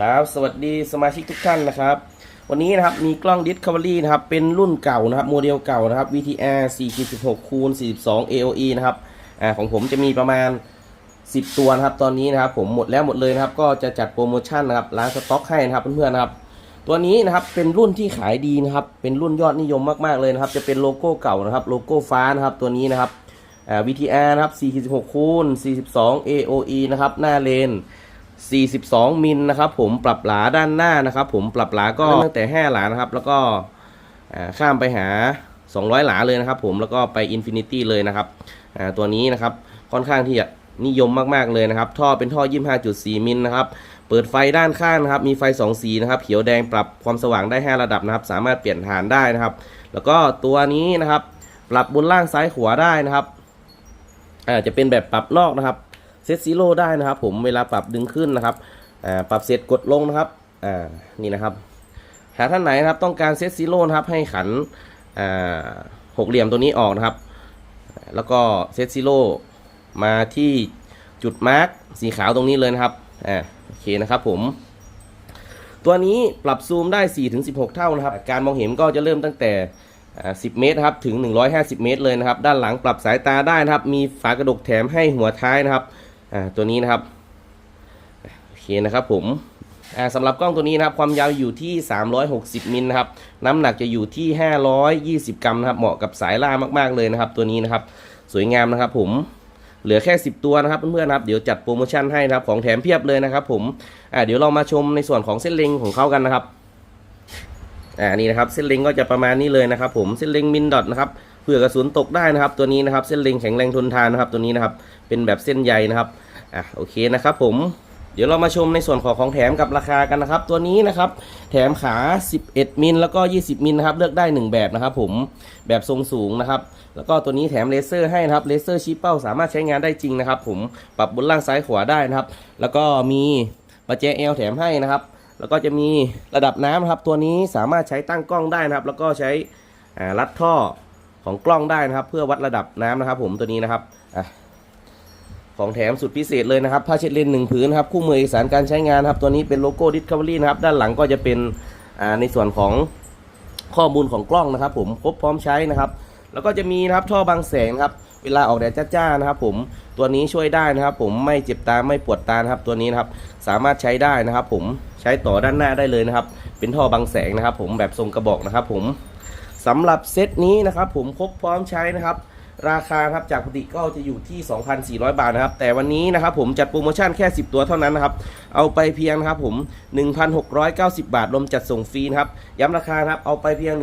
ครับ สวัสดีสมาชิกทุกท่านนะครับ วันนี้นะครับมีกล้อง Discovery นะครับ เป็นรุ่นเก่านะครับ โมเดลเก่านะครับ VTR 4.16คูณ42 AOE นะครับ อ่าของผมจะมีประมาณ 10 ตัวนะครับ ตอนนี้นะครับผมหมดแล้วหมดเลยนะครับ ก็จะจัดโปรโมชั่นนะครับล้างสต็อกให้นะครับเพื่อนๆนะครับ ตัวนี้นะครับเป็นรุ่นที่ขายดีนะครับ เป็นรุ่นยอดนิยมมากๆเลยนะครับ จะเป็นโลโก้เก่านะครับ โลโก้ฟ้านะครับตัวนี้นะครับ อ่า VTR นะครับ4.16คูณ42 AOE นะครับ หน้าเลน 42 มิลนะครับผมปรับหลาด้านหน้านะครับผมปรับหลาก็ตั้งแต่ 5 หลานะครับ แล้วก็ข้ามไปหา 200 หลาเลยนะครับ ผมแล้วก็ไปอินฟินิตี้เลยนะครับตัวนี้นะครับค่อนข้างที่จะนิยมมากๆเลยนะครับ ท่อเป็นท่อ 25.4 มิลนะครับ เปิดไฟด้านข้างนะครับ มีไฟ 2 สีนะครับ เขียวแดงปรับความสว่างได้ 5 ระดับนะครับ สามารถเปลี่ยนฐานได้นะครับ แล้วก็ตัวนี้นะครับ ปรับบนล่างซ้ายขวาได้นะครับ อ่า จะเป็นแบบปรับนอกนะครับ เซตซีโร่ได้นะครับ ผมเวลาปรับดึงขึ้นนะครับปรับเสร็จกดลงนะครับนี่นะครับ หากท่านไหนนะครับต้องการเซตซีโร่นะครับให้ขันหกเหลี่ยมตัวนี้ออกนะครับ แล้วก็เซตซีโร่มาที่จุดมาร์กสีขาวตรงนี้เลยนะครับอ่าโอเคนะครับผม ตัวนี้ปรับซูมได้ 4-16 เท่านะครับ การมองเห็นก็จะเริ่มตั้งแต่ 10 เมตรครับถึง 150 เมตรเลยนะครับ ด้านหลังปรับสายตาได้นะครับ มีฝากระดกแถมให้หัวท้ายนะครับ อ่าตัวนี้นะครับโอเคนะครับผมอ่าสำหรับกล้องตัวนี้นะครับความยาวอยู่ที่ 360 มิลนะครับน้ำหนักจะอยู่ที่ 520 กรัมนะครับเหมาะกับสายล่ามากๆเลยนะครับ ตัวนี้นะครับสวยงามนะครับผมเหลือแค่ 10 ตัวนะครับเพื่อนๆนะครับเดี๋ยวจัดโปรโมชั่นให้นะครับของแถมเพียบเลยนะครับผมอ่าเดี๋ยวเรามาชมในส่วนของเส้นเล็งของเขากันนะครับอ่านี่นะครับเส้นเล็งก็จะประมาณนี้เลยนะครับ ผมเส้นเล็งมินดอทนะครับเผื่อกระสุนตกได้นะครับ ตัวนี้นะครับเส้นเล็งแข็งแรงทนทานนะครับ ตัวนี้นะครับเป็นแบบเส้นใยนะครับ อะโอเคนะครับผมเดี๋ยวเรามาชมในส่วนของของแถมกับราคากันนะครับ ตัวนี้นะครับ แถมขา 11 มิลแล้วก็ 20 มิลนะครับ เลือกได้ 1 แบบนะครับผมแบบทรงสูงนะครับ แล้วก็ตัวนี้แถมเลเซอร์ให้นะครับเลเซอร์ชี้เป้าสามารถใช้งานได้จริงนะครับ ผมปรับบนล่างซ้ายขวาได้นะครับ แล้วก็มีประแจเอลแถมให้นะครับ แล้วก็จะมีระดับน้ำนะครับ ตัวนี้สามารถใช้ตั้งกล้องได้นะครับ แล้วก็ใช้รัดท่อของกล้องได้นะครับ เพื่อวัดระดับน้ำนะครับ ผมตัวนี้นะครับอะ ของแถมสุดพิเศษเลยนะครับผ้าเช็ดเลนหนึ่งผืนครับคู่มือเอกสารการใช้งานครับตัวนี้เป็นโลโก้ Discovery นะครับด้านหลังก็จะเป็นในส่วนของข้อมูลของกล้องนะครับ ผมครบพร้อมใช้นะครับ แล้วก็จะมีนะครับท่อบางแสงครับเวลาออกแดดจ้าๆนะครับ ผมตัวนี้ช่วยได้นะครับ ผมไม่เจ็บตาไม่ปวดตานะครับ ตัวนี้นะครับสามารถใช้ได้นะครับ ผมใช้ต่อด้านหน้าได้เลยนะครับ เป็นท่อบางแสงนะครับ ผมแบบทรงกระบอกนะครับ ผมสำหรับเซตนี้นะครับ ผมครบพร้อมใช้นะครับ ราคาครับจากปกติก็จะอยู่ที่ 2,400 บาทนะครับ แต่วันนี้นะครับผมจัดโปรโมชั่นแค่ 10 ตัวเท่านั้นนะครับ เอาไปเพียงนะครับผม 1,690 บาทรวมจัดส่งฟรีนะครับ ย้ำราคาครับ เอาไปเพียง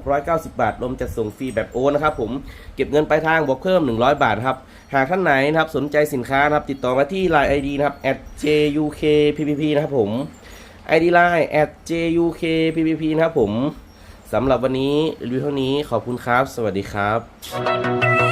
1,690 บาทรวมจัดส่งฟรีแบบโอนนะครับผม เก็บเงินปลายทางบวกเพิ่ม 100 บาทครับ หากท่านไหนนะครับสนใจสินค้านะครับ ติดต่อมาที่ Line ID นะครับ @jukppp นะครับผม ID Line @jukppp นะครับผม สำหรับวันนี้รีวิวเท่านี้ขอบคุณครับ สวัสดีครับ